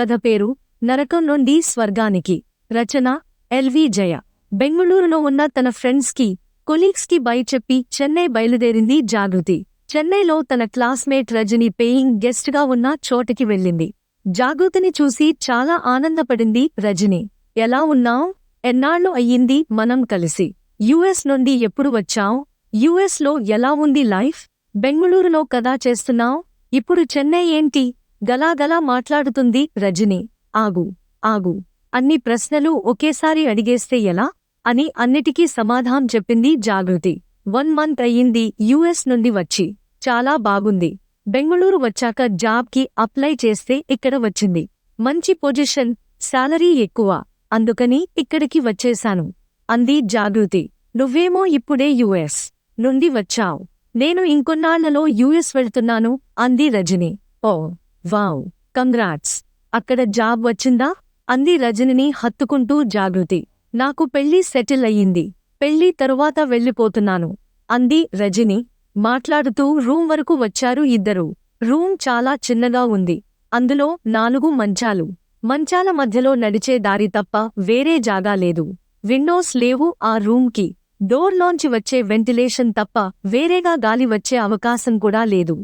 కథ పేరు నరకం నుండి స్వర్గానికి. రచన ఎల్వి జయ. బెంగుళూరులో ఉన్న తన ఫ్రెండ్స్కి కొలీగ్స్కి బై చెప్పి చెన్నై బయలుదేరింది జాగృతి. చెన్నైలో తన క్లాస్మేట్ రజని పేయింగ్ గెస్ట్గా ఉన్న చోటికి వెళ్ళింది. జాగృతిని చూసి చాలా ఆనందపడింది రజని. ఎలా ఉన్నావు? ఎన్నాళ్ళు అయ్యింది మనం కలిసి? యుఎస్ నుండి ఎప్పుడు వచ్చావు? యుఎస్లో ఎలా ఉంది లైఫ్? బెంగళూరులో కదా చేస్తున్నావు? ఇప్పుడు చెన్నై ఏంటి? గలాగలా మాట్లాడుతుంది రజని. ఆగు ఆగు. అన్ని ప్రశ్నలు ఒకేసారి అడిగేస్తే ఎలా? అని అన్నిటికీ సమాధానం చెప్పింది జాగృతి. వన్ మంత్ అయ్యింది యుఎస్ నుండి వచ్చి. చాలా బాగుంది. బెంగుళూరు వచ్చాక జాబ్కి అప్లై చేస్తే ఇక్కడ వచ్చింది. మంచి పొజిషన్ శాలరీ ఎక్కువ. అందుకని ఇక్కడికి వచ్చేశాను. అంది జాగృతి. నువ్వేమో ఇప్పుడే యుఎస్ నుండి వచ్చావ్. నేను ఇంకొన్నాళ్ళలో యుఎస్ వెళ్తున్నాను అంది రజని. Oh wow congrats. అక్కడ జాబ్ వచ్చిందా? అంది రజనిని హత్తుకుంటూ జాగృతి. నాకు పెళ్ళి సెటిల్ అయ్యింది. పెళ్ళి తరువాత వెళ్ళిపోతున్నాను అంది రజని. మాట్లాడుతూ రూమ్ వరకు వచ్చారు ఇద్దరు. రూమ్ చాలా చిన్నగా ఉంది. అందులో నాలుగు మంచాలు. మంచాల మధ్యలో నడిచే దారి తప్ప వేరే జాగా లేదు. విండోస్ లేవు ఆ రూమ్కి. డోర్లోంచి వచ్చే వెంటిలేషన్ తప్ప వేరేగా గాలి వచ్చే అవకాశం కూడా లేదు.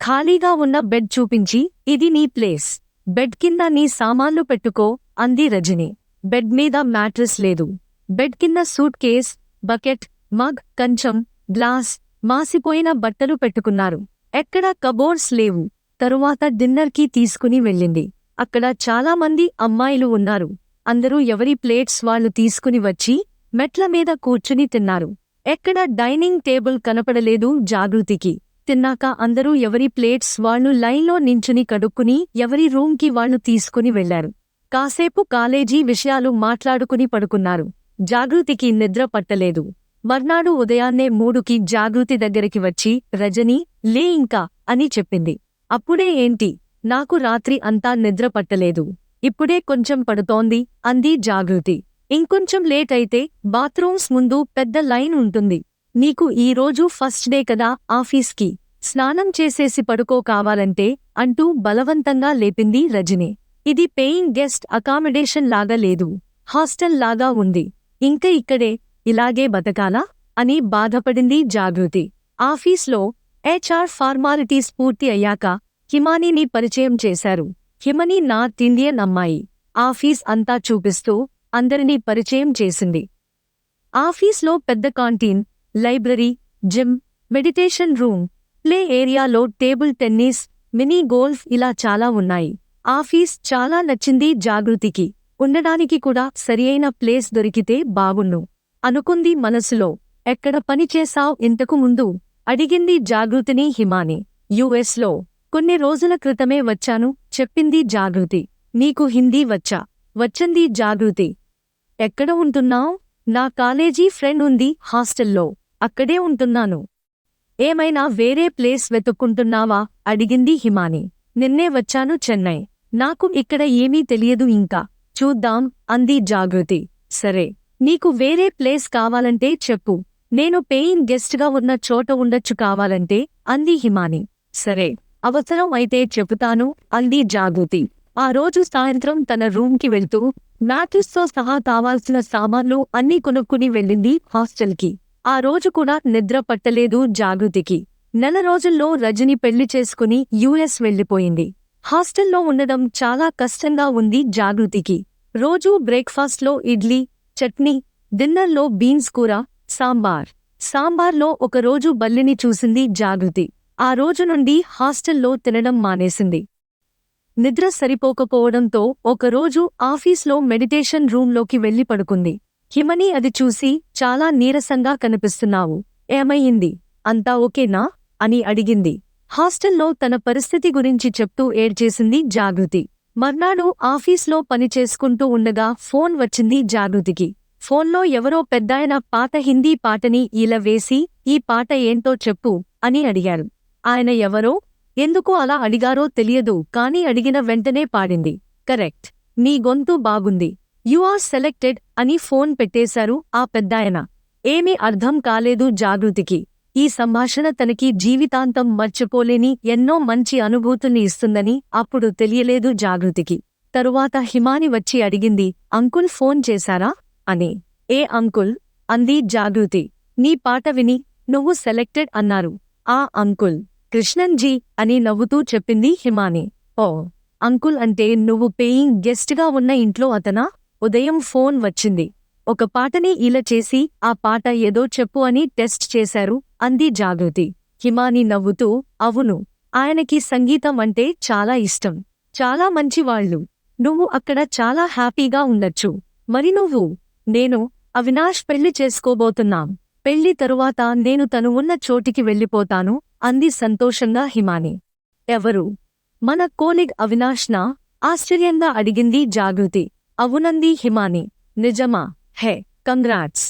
ఖాళీగా ఉన్న బెడ్ చూపించి ఇది నీ ప్లేస్. బెడ్ కింద నీ సామాన్లు పెట్టుకో అంది రజని. బెడ్ మీద మ్యాట్రెస్ లేదు. బెడ్ కింద సూట్ కేస్ బకెట్ మగ్ కంచం గ్లాస్ మాసిపోయిన బట్టలు పెట్టుకున్నారు. ఎక్కడా కబోర్డ్స్ లేవు. తరువాత డిన్నర్కి తీసుకుని వెళ్ళింది. అక్కడ చాలామంది అమ్మాయిలు ఉన్నారు. అందరూ ఎవరి ప్లేట్స్ వాళ్ళు తీసుకుని వచ్చి మెట్ల మీద కూర్చుని తిన్నారు. ఎక్కడ డైనింగ్ టేబుల్ కనపడలేదు జాగృతికి. తిన్నాక అందరూ ఎవరి ప్లేట్స్ వాళ్ళు లైన్లో నించుని కడుక్కుని ఎవరి రూమ్కి వాళ్ళు తీసుకుని వెళ్ళారు కాసేపు కాలేజీ విషయాలు మాట్లాడుకుని పడుకున్నారు. జాగృతికి నిద్ర పట్టలేదు. మర్నాడు ఉదయాన్నే మూడుకి జాగృతి దగ్గరికి వచ్చి రజని లే ఇంకా అని చెప్పింది. అప్పుడే ఏంటి? నాకు రాత్రి అంతా నిద్ర పట్టలేదు. ఇప్పుడే కొంచెం పడుతోంది అంది జాగృతి. ఇంకొంచెం లేట్ అయితే బాత్రూమ్స్ ముందు పెద్ద లైన్ ఉంటుంది. నీకు ఈరోజు ఫస్ట్ డే కదా ఆఫీస్కి. స్నానం చేసేసి పడుకో కావాలంటే అంటూ బలవంతంగా లేపింది రజని. ఇది పేయింగ్ గెస్ట్ అకామిడేషన్ లాగా లేదు. హాస్టల్ లాగా ఉంది. ఇంక ఇక్కడే ఇలాగే బతకాలా? అని బాధపడింది జాగృతి. ఆఫీస్లో హెచ్ఆర్ ఫార్మాలిటీస్ పూర్తి అయ్యాక హిమానీని పరిచయం చేశారు. హిమని నార్త్ ఇండియన్ అమ్మాయి. ఆఫీస్ అంతా చూపిస్తూ అందరినీ పరిచయం చేసింది. ఆఫీస్లో పెద్ద canteen library gym meditation room play ఏరియాలో టేబుల్ టెన్నిస్ మినీ గోల్ఫ్ ఇలా చాలా ఉన్నాయి. ఆఫీస్ చాలా నచ్చింది జాగృతికి. ఉండడానికి కూడా సరియైన ప్లేస్ దొరికితే బాగుండు. అనుకుంది మనసులో. ఎక్కడ పనిచేశావ్ ఇంతకు ముందు? అడిగింది జాగృతిని హిమాని. యుఎస్లో. కొన్ని రోజుల క్రితమే వచ్చాను చెప్పింది జాగృతి. నీకు హిందీ వచ్చా? వచ్చింది జాగృతి. ఎక్కడ ఉంటున్నావ్? నా కాలేజీ ఫ్రెండ్ ఉంది హాస్టల్లో. అక్కడే ఉంటున్నాను. ఏమైనా వేరే ప్లేస్ వెతుక్కుంటున్నావా? అడిగింది హిమాని. నిన్నే వచ్చాను చెన్నై. నాకు ఇక్కడ ఏమీ తెలియదు ఇంకా. చూద్దాం అంది జాగృతి. సరే. నీకు వేరే ప్లేస్ కావాలంటే చెప్పు. నేను పేయింగ్ గెస్ట్గా ఉన్న చోట ఉండొచ్చు కావాలంటే అంది హిమాని. సరే. అవసరం అయితే చెబుతాను అంది జాగృతి. ఆ రోజు సాయంత్రం తన రూమ్కి వెళ్తూ మ్యాట్రిస్తో సహా కావాల్సిన సామాన్లు అన్నీ కొనుక్కుని వెళ్ళింది హాస్టల్కి. ఆ రోజు కూడా నిద్ర పట్టలేదు జాగృతికి. నెల రోజుల్లో రజని పెళ్ళి చేసుకుని యుఎస్ వెళ్ళిపోయింది హాస్టల్లో ఉండడం చాలా కష్టంగా ఉంది జాగృతికి. రోజూ బ్రేక్ఫాస్ట్లో ఇడ్లీ చట్నీ డిన్నర్లో బీన్స్ కూర సాంబార్. సాంబార్లో ఒకరోజు బల్లిని చూసింది జాగృతి. ఆ రోజు నుండి హాస్టల్లో తినడం మానేసింది. నిద్ర సరిపోకపోవడంతో ఒకరోజు ఆఫీస్లో మెడిటేషన్ రూంలోకి వెళ్ళి పడుకుంది. హిమని అది చూసి చాలా నీరసంగా కనిపిస్తున్నావు. ఏమయ్యింది అంతా ఓకేనా? అని అడిగింది. హాస్టల్లో తన పరిస్థితి గురించి చెప్తూ ఏడ్చేసింది జాగృతి. మర్నాడు ఆఫీస్లో పని చేసుకుంటూ ఉండగా ఫోన్ వచ్చింది జాగృతికి. ఫోన్లో ఎవరో పెద్దాయన పాత హిందీ పాటని ఇలా వేసి ఈ పాట ఏంటో చెప్పు అని అడిగారు. ఆయన ఎవరో? ఎందుకు అలా అడిగారో తెలియదు కాని అడిగిన వెంటనే పాడింది. కరెక్ట్. నీ గొంతు బాగుంది. యు ఆర్ సెలెక్టెడ్ అని ఫోన్ పెట్టేశారు ఆ పెద్దాయన. ఏమీ అర్థం కాలేదు జాగృతికి. ఈ సంభాషణ తనకి జీవితాంతం మర్చిపోలేని ఎన్నో మంచి అనుభూతుల్ని ఇస్తుందని అప్పుడు తెలియలేదు జాగృతికి. తరువాత హిమాని వచ్చి అడిగింది అంకుల్ ఫోన్ చేశారా? అని. ఏ అంకుల్? అంది జాగృతి. నీ పాట విని నువ్వు సెలెక్టెడ్ అన్నారు. ఆ అంకుల్. కృష్ణన్ జీ అని నవ్వుతూ చెప్పింది హిమాని. ఓ అంకుల్ అంటే నువ్వు పేయింగ్ గెస్ట్గా ఉన్న ఇంట్లో అతనా? ఉదయం ఫోన్ వచ్చింది. ఒక పాటని ఇలా చేసి ఆ పాట ఏదో చెప్పు అని టెస్ట్ చేశారు అంది జాగృతి. హిమాని నవ్వుతూ అవును ఆయనకి సంగీతం అంటే చాలా ఇష్టం. చాలా మంచివాళ్ళు నువ్వు అక్కడ చాలా హ్యాపీగా ఉండొచ్చు. మరి నువ్వు? నేను అవినాష్ పెళ్ళి చేసుకోబోతున్నాం. పెళ్ళి తరువాత నేను తను ఉన్న చోటికి వెళ్ళిపోతాను అంది సంతోషంగా హిమాని. ఎవరు? మన కోలిగ్ అవినాష్నా? ఆశ్చర్యంగా అడిగింది జాగృతి. అవునంది హిమాని నిజమా hey congrats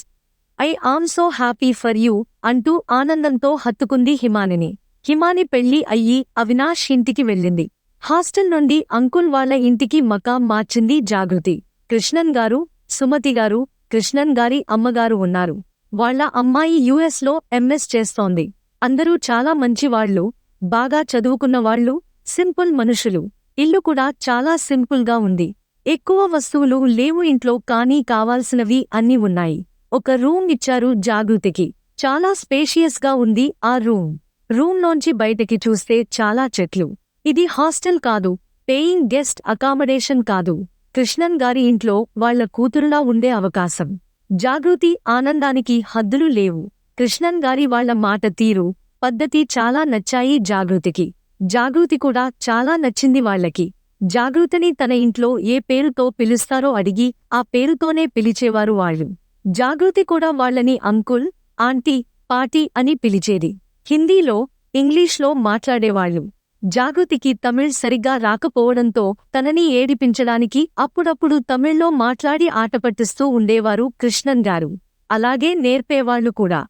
I am so happy for you అంటూ ఆనందంతో హత్తుకుంది హిమానిని. హిమాని పెళ్ళి అయ్యి అవినాష్ ఇంటికి వెళ్ళింది. హాస్టల్ నుండి అంకుల్ వాళ్ళ ఇంటికి మకాం మార్చింది జాగృతి. కృష్ణన్ గారు సుమతి గారు కృష్ణన్ గారి అమ్మగారు ఉన్నారు. వాళ్ళ అమ్మాయి యుఎస్లో ఎంఎస్ చేస్తోంది. అందరూ చాలా మంచివాళ్ళు బాగా చదువుకున్నవాళ్ళు సింపుల్ మనుషులు. ఇల్లు కూడా చాలా సింపుల్గా ఉంది. ఎక్కువ వస్తువులు లేవు ఇంట్లో కానీ కావాల్సినవి అన్నీ ఉన్నాయి. ఒక రూమ్ ఇచ్చారు జాగృతికి. చాలా స్పేషియస్గా ఉంది ఆ రూమ్. రూమ్లోంచి బయటకి చూస్తే చాలా చెట్లు. ఇది హాస్టల్ కాదు పేయింగ్ గెస్ట్ అకామడేషన్ కాదు. కృష్ణన్ గారి ఇంట్లో వాళ్ళ కూతురులా ఉండే అవకాశం. జాగృతి ఆనందానికి హద్దులు లేవు. కృష్ణన్ గారి వాళ్ళ మాట తీరు పద్ధతి చాలా నచ్చాయి జాగృతికి. జాగృతి కూడా చాలా నచ్చింది వాళ్ళకి జాగృతిని తన ఇంట్లో ఏ పేరుతో పిలుస్తారో అడిగి ఆ పేరుతోనే పిలిచేవారు వాళ్ళు. జాగృతి కూడా వాళ్ళని అంకుల్ ఆంటీ పాటీ అని పిలిచేది. హిందీలో ఇంగ్లీష్లో మాట్లాడేవాళ్ళు జాగృతికి తమిళ్ సరిగ్గా రాకపోవడంతో తనని ఏడిపించడానికి అప్పుడప్పుడు తమిళ్ళో మాట్లాడి ఆటపట్టిస్తూ ఉండేవారు కృష్ణన్ గారు. అలాగే నేర్పేవాళ్ళు కూడా.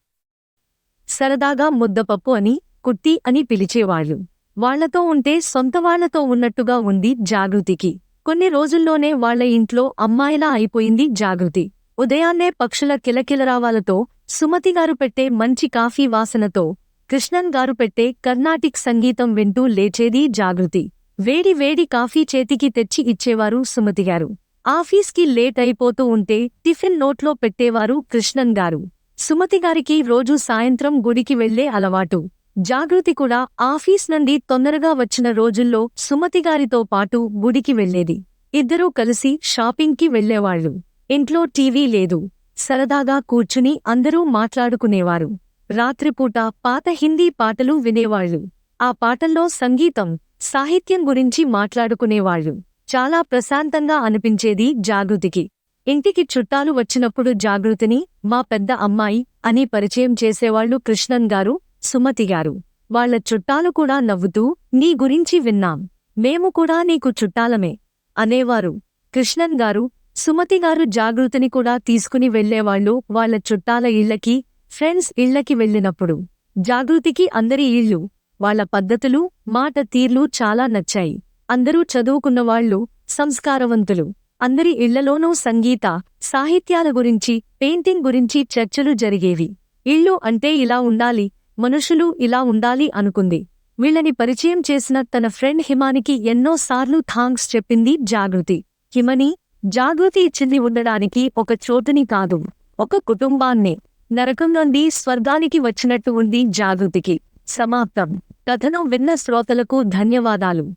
సరదాగా ముద్దపప్పు అని కుట్టి అని పిలిచేవాళ్ళు వాళ్ళతో ఉంటే సొంతవాళ్ళతో ఉన్నట్టుగా ఉంది జాగృతికి. కొన్ని రోజుల్లోనే వాళ్ళ ఇంట్లో అమ్మాయిలా అయిపోయింది జాగృతి. ఉదయాన్నే పక్షుల కిలకిలరావాలతో సుమతిగారు పెట్టే మంచి కాఫీ వాసనతో కృష్ణన్ గారు పెట్టే కర్ణాటిక్ సంగీతం వింటూ లేచేది జాగృతి. వేడి వేడి కాఫీ చేతికి తెచ్చి ఇచ్చేవారు సుమతిగారు ఆఫీస్కి లేట్ అయిపోతూ ఉంటే టిఫిన్ నోట్లో పెట్టేవారు కృష్ణన్ గారు. సుమతిగారికి రోజూ సాయంత్రం గుడికి వెళ్ళే అలవాటు. జాగృతి కూడా ఆఫీస్ నుండి తొందరగా వచ్చిన రోజుల్లో సుమతిగారితో పాటు గుడికి వెళ్ళేది ఇద్దరూ కలిసి షాపింగ్కి వెళ్ళేవాళ్ళు ఇంట్లో టీవీ లేదు. సరదాగా కూర్చుని అందరూ మాట్లాడుకునేవారు. రాత్రిపూట పాత హిందీ పాటలు వినేవాళ్ళు ఆ పాటల్లో సంగీతం సాహిత్యం గురించి మాట్లాడుకునేవాళ్ళు చాలా ప్రశాంతంగా అనిపించేది జాగృతికి. ఇంటికి చుట్టాలు వచ్చినప్పుడు జాగృతిని మా పెద్ద అమ్మాయి అని పరిచయం చేసేవాళ్ళు కృష్ణన్ గారు సుమతి గారు వాళ్ళ చుట్టాలు కూడా నవ్వుతూ నీ గురించి విన్నాం. మేము కూడా నీకు చుట్టాలమే. అనేవారు. కృష్ణన్ గారు సుమతిగారు జాగృతిని కూడా తీసుకుని వెళ్ళేవాళ్ళు వాళ్ళ చుట్టాల ఇళ్ళకి ఫ్రెండ్స్ ఇళ్ళకి వెళ్ళినప్పుడు. జాగృతికి అందరి ఇళ్ళు వాళ్ళ పద్ధతులు మాట తీర్లు చాలా నచ్చాయి. అందరూ చదువుకున్నవాళ్ళు సంస్కారవంతులు. అందరి ఇళ్ళలోనూ సంగీత సాహిత్యాల గురించి పెయింటింగ్ గురించి చర్చలు జరిగేవి. ఇళ్ళు అంటే ఇలా ఉండాలి మనుషులు ఇలా ఉండాలి అనుకుంది. వీళ్ళని పరిచయం చేసిన తన ఫ్రెండ్ హిమానికి ఎన్నోసార్లు థాంక్స్ చెప్పింది జాగృతి. హిమని జాగృతి ఇచ్చింది ఉండడానికి ఒక చోటుని కాదు ఒక కుటుంబాన్నే. నరకం నుండి స్వర్గానికి వచ్చినట్టు ఉంది జాగృతికి. సమాప్తం. కథను విన్న శ్రోతలకు ధన్యవాదాలు.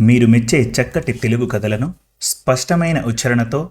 మీరు మెచ్చే చక్కటి తెలుగు కథలను స్పష్టమైన ఉచ్చారణతో